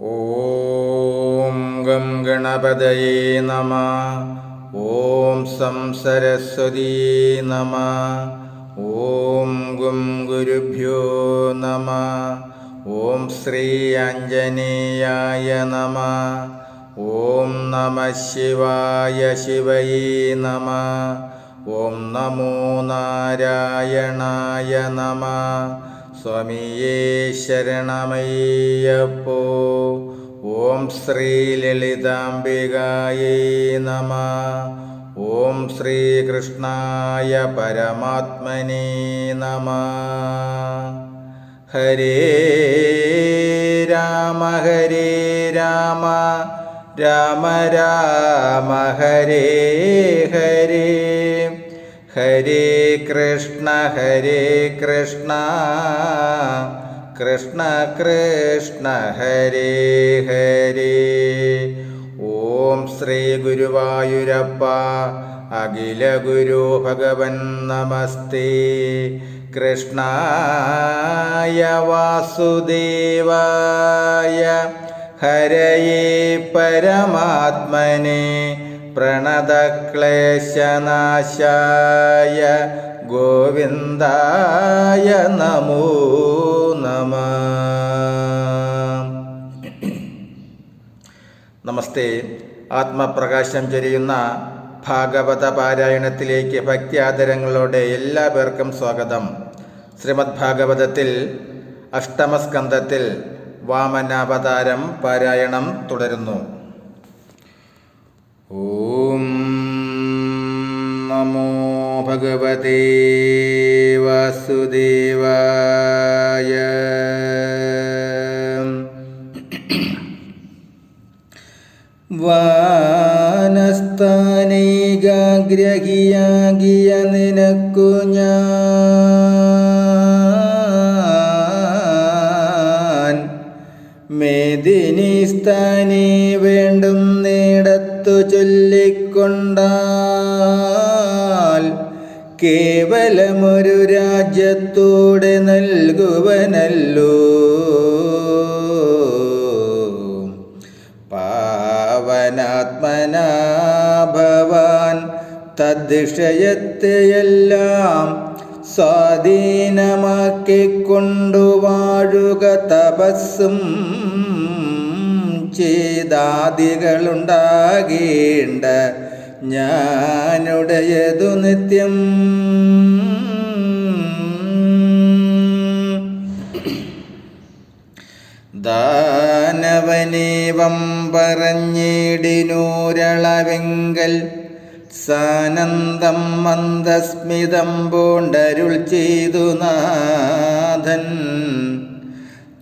ॐ गं गणपतये नमः ॐ सं सरस्वती नमः ॐ गुं गुरुभ्यो नमः ॐ श्री आञ्जनेयाय नमः ॐ नमः शिवाय शिवये नमः ॐ नमो नारायणाय नमः സ്വാമിയേ ശരണമയ്യപ്പോ. ഓം ശ്രീ ലളിതാംബികായേ നമ. ഓം ശ്രീകൃഷ്ണായ പരമാത്മനേ നമ. ഹരേ രാമ ഹരേ രാമ. രാമ രാമ ഹരേ ഹരേ. ഹരേ കൃഷ്ണ ഹരേ കൃഷ്ണ. കൃഷ്ണ കൃഷ്ണ ഹരേ ഹരേ. ഓം ശ്രീ ഗുരുവായൂരപ്പ അഖില ഗുരു ഭഗവൻ നമസ്തേ. കൃഷ്ണായ വാസുദേവായ ഹരയേ പരമാത്മനെ. പ്രണതക്ലേശനാശായ ഗോവിന്ദായ നമോ നമ. നമസ്തേ. ആത്മപ്രകാശം ചൊരിയുന്ന ഭാഗവത പാരായണത്തിലേക്ക് ഭക്തിയാദരങ്ങളോടെ എല്ലാ പേർക്കും സ്വാഗതം. ശ്രീമദ് ഭാഗവതത്തിൽ അഷ്ടമസ്കന്ധത്തിൽ വാമനാവതാരം പാരായണം തുടരുന്നു. നമോ ഭഗവതേ വാസുദേവായ വാനസ്ഥാനൈകാഗ്രഹിയാകിയ നിനക്കു ഞാൻ മേദിനി വേണ്ടും നേടത്തു ചൊല്ലിക്കൊണ്ടാൽ കേവലമൊരു രാജ്യത്തോടെ നൽകുവനല്ലോ. പാവനാത്മനാ ഭവാൻ തദ്വിഷയത്തെയെല്ലാം സ്വാധീനമാക്കിക്കൊണ്ടുവാഴുക തപസ്സും ചെയ്താദികളുണ്ടാകേണ്ട ഞാനുടയതു നിത്യം. ദാനവനേവം പറഞ്ഞിടിനൂരളവെങ്കൽ സാനന്ദം മന്ദസ്മിതം പൂണ്ടരുൾ ചെയ്തു നാഥൻ.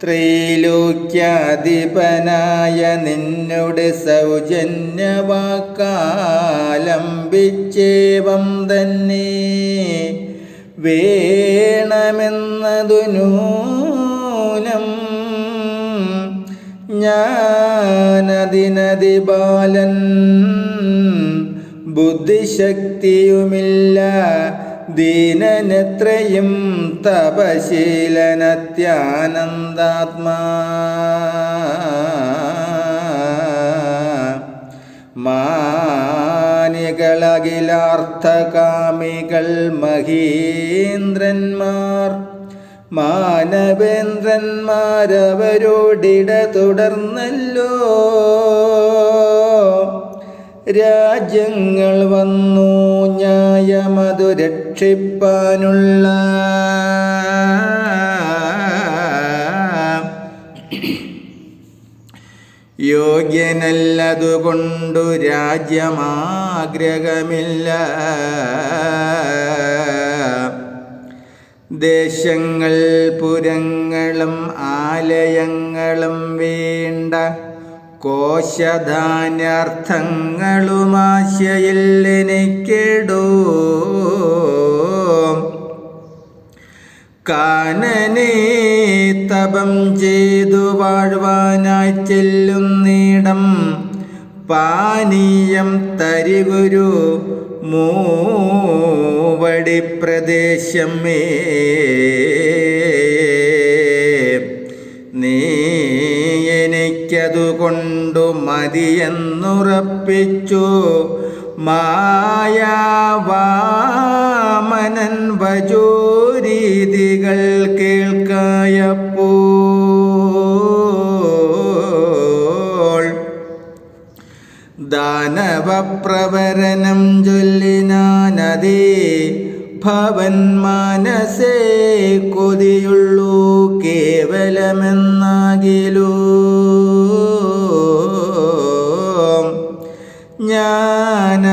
ത്രൈലോക്യാധിപനായ നിന്നുടെ സൗജന്യവാക്കാലംബിച്ചേവം തന്നെ. വേണമെന്നതു നൂനം ഞാനതിനതി ബാലൻ ബുദ്ധിശക്തിയുമില്ല ദീനനെത്രയും തപശീലനത്യാനന്ദാത്മാ. മാനികളകിലാർത്ഥകാമികൾ മഹീന്ദ്രന്മാർ. മാനവേന്ദ്രന്മാരവരോടിട തുടർന്നല്ലോ. രാജ്യങ്ങൾ വന്നു. ന്യായമതു രക്ഷിപ്പാനുള്ള യോഗ്യനല്ലതുകൊണ്ടു രാജ്യമാഗ്രഹമില്ല. ദേശങ്ങൾ പുരങ്ങളും ആലയങ്ങളും വേണ്ട കോശധാന്യാർത്ഥങ്ങളുമാശയിൽ എനിക്കിടൂ കാനനെ തപം ചെയ്തു വാഴ്വാനായി ചെല്ലുന്നിടം പാനീയം തരികുരു മൂവടി പ്രദേശമേ. നീ എനിക്കതു കൊണ്ടു മതിയെന്നുറപ്പിച്ചു. മായാവാമനൻ വജോരീതികൾ കേൾക്കായപ്പോൾ ദാനവപ്രവരനം ചൊല്ലിനാനദേ ഭവൻ മനസ്സേ കൊതിയുള്ളൂ കേവലമെന്നാകിലൂ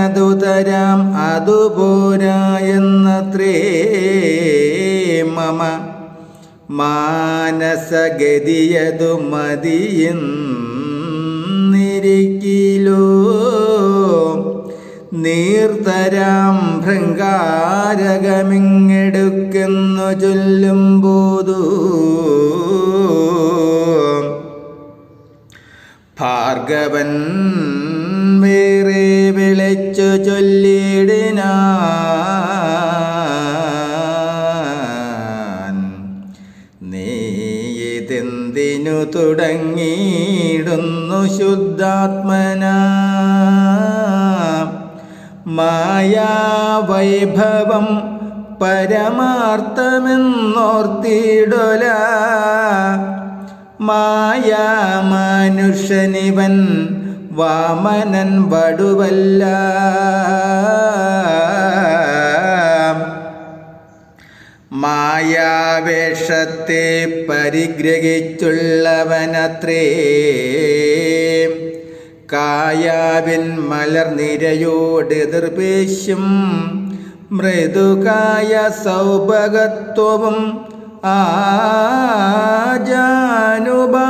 ഞാനതു തരാം എന്നത്രേ മമ. മാനസഗതിയതു മതിയെന്നിരിക്കിലോ നീർത്തരാം ഭൃങ്കാരകമിങ്ങെടുക്കെന്നു ചൊല്ലുമ്പോതു ഭാർഗവൻ തുടങ്ങിയിടുന്നു ശുദ്ധാത്മന. മായാവൈഭവം പരമാർത്ഥമെന്നോർത്തിടൊല. മായാമനുഷ്യനിവൻ വാമനൻ വടുവല്ല. മായാവേഷത്തെ പരിഗ്രഹിച്ചുള്ളവനത്രേ. കായാവിൻ മലർനിരയോട് എതിർപേശും മൃദുകായ സൗഭഗത്വവും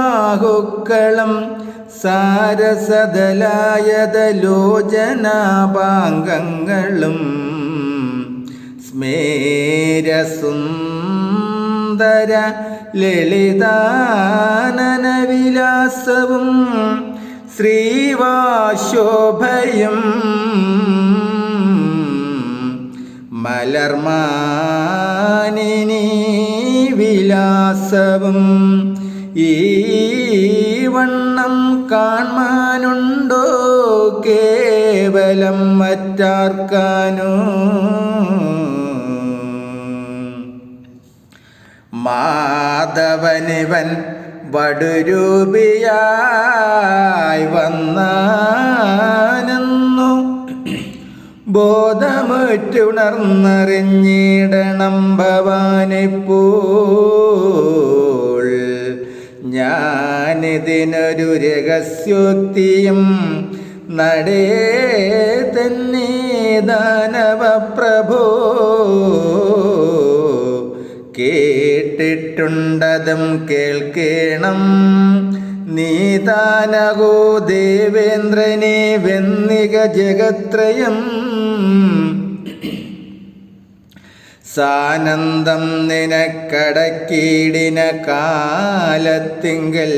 ആജാനുബാഹുക്കളും സാരസദലായതലോചനാപാംഗങ്ങളും സ്മേരസുന്ദര ലളിതാനനവിലാസവും ശ്രീവാശോഭയും മലർമാനിനി വിലാസവും ഈ കാണാനുണ്ടോ കേവലം മറ്റാർക്കാനോ? മാധവനിവൻ വടുരൂപിയായി വന്നാനെന്നു. ബോധമുറ്റുണർന്നറിഞ്ഞിടണം ഭവാനിപ്പോൾ. ഞാനിതിനൊരു രഹസ്യോക്തിയും നടേ തന്നെ ദാനവപ്രഭോ. കേട്ടിട്ടുണ്ടതും കേൾക്കേണം. നീതാനകോ ദേവേന്ദ്രനെ വെന്നിക ജഗത്രയം. സാനന്ദം നിനക്കടക്കീടിന കാലത്തിങ്കൽ.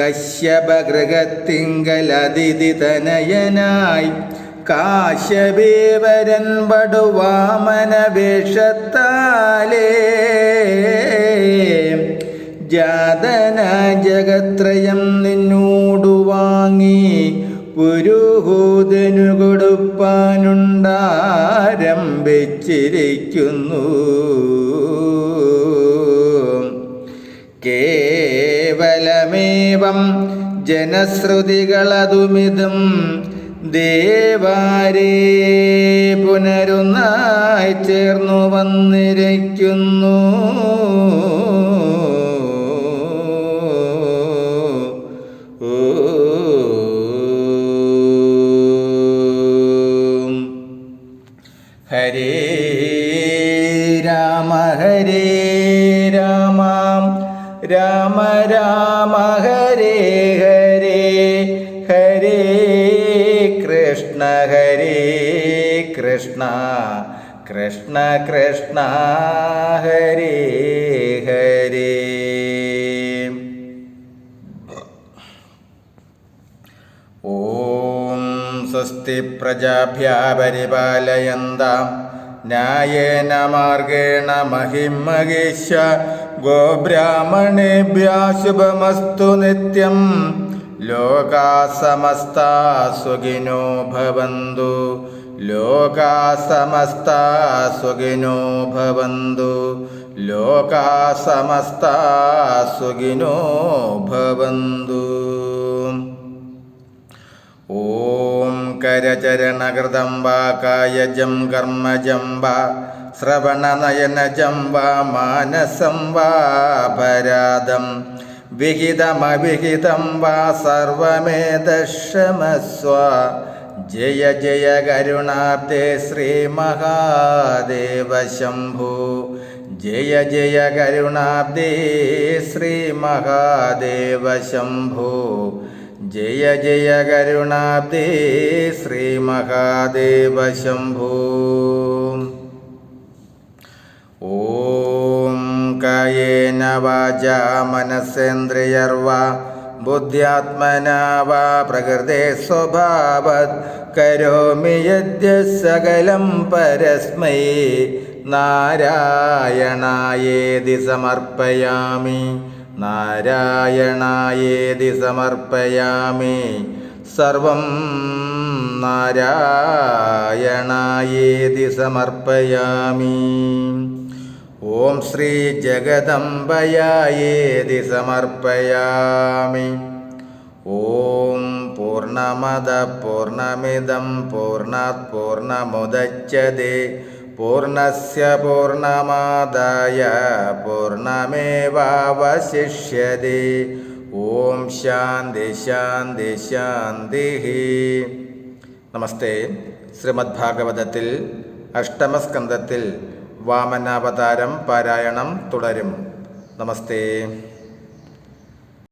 കശ്യപഗൃഹത്തിങ്കൽ അതിഥി തനയനായി. കാശബേവരൻ പടുവാമന വേഷത്താലേ ജാതന ജഗത്രയം നിന്നോടു വാങ്ങി പുരുഹൂതനു കൊടുപ്പാനുണ്ടാരംഭിച്ചിരിക്കുന്നു. കേവലമേവം ജനശ്രുതികളതുമിതും ദേവാരേ പുനരുന്നായി ചേർന്നു വന്നിരിക്കുന്നു. ഹരേ രാമ ഹരേ രാമ രാമ രാമ ഹരേ കൃഷ്ണ കൃഷ്ണ കൃഷ്ണ ഹരേ ഹരേ. ഓം സ്വസ്തി പ്രജാഭ്യാ പരിപാലയന്താം ന്യായേന മാർഗേണ മഹിമഹേശ ഗോബ്രാഹ്മണേഭ്യ ശുഭമസ്തു നിത്യം. ലോകാ സമസ്താ സുഖിനോ ഭവന്തു. ലോകാ സമസ്ത സുഖിനോ ഭവന്തു. ലോകാ സമസ്ത സുഖിനോ ഭവന്തു. ഓം കരചരണകൃതം വാ കായജം കർമ്മജം വാ ശ്രവണനയനജം വാ മാനസം വാ പരാദം വിഹിതമവിഹിതം വാ ജയ ജയ കരുണാബ്ദേ ശ്രീ മഹാദേവ ശംഭു. ജയ ജയ കരുണാബ്ദേ ശ്രീ മഹാദേവ ശംഭു. ജയ ജയ കരുണാബ്ദേ ശ്രീ മഹാദേവ ബുദ്ധ്യാത്മനാ വാ പ്രകൃതേ സ്വഭാവത്. കരോമി യദ്യ സകലം പരസ്മൈ. നാരായണായേതി സമർപ്പയാമി. നാരായണായേതി സമർപ്പയാമി. സർവം നാരായണായേതി സമർപ്പയാമി. ഓം ശ്രീ ജഗദംബയായേതി സമർപ്പയാമി ഓം പൂർണ്ണമദ പൂർണ്ണമിദം പൂർണ്ണാത് പൂർണ്ണമുദച്യത്തെ പൂർണ്ണസ്യ പൂർണ്ണമാദായ പൂർണ്ണമേവാവശിഷ്യത്തെ ഓം ശാന്തി ശാന്തി ശാന്തി നമസ്തേ ശ്രീമദ്ഭാഗവതത്തിൽ അഷ്ടമസ്കന്ധത്തിൽ വാമനാവതാരം പാരായണം തുടരും. നമസ്തേ.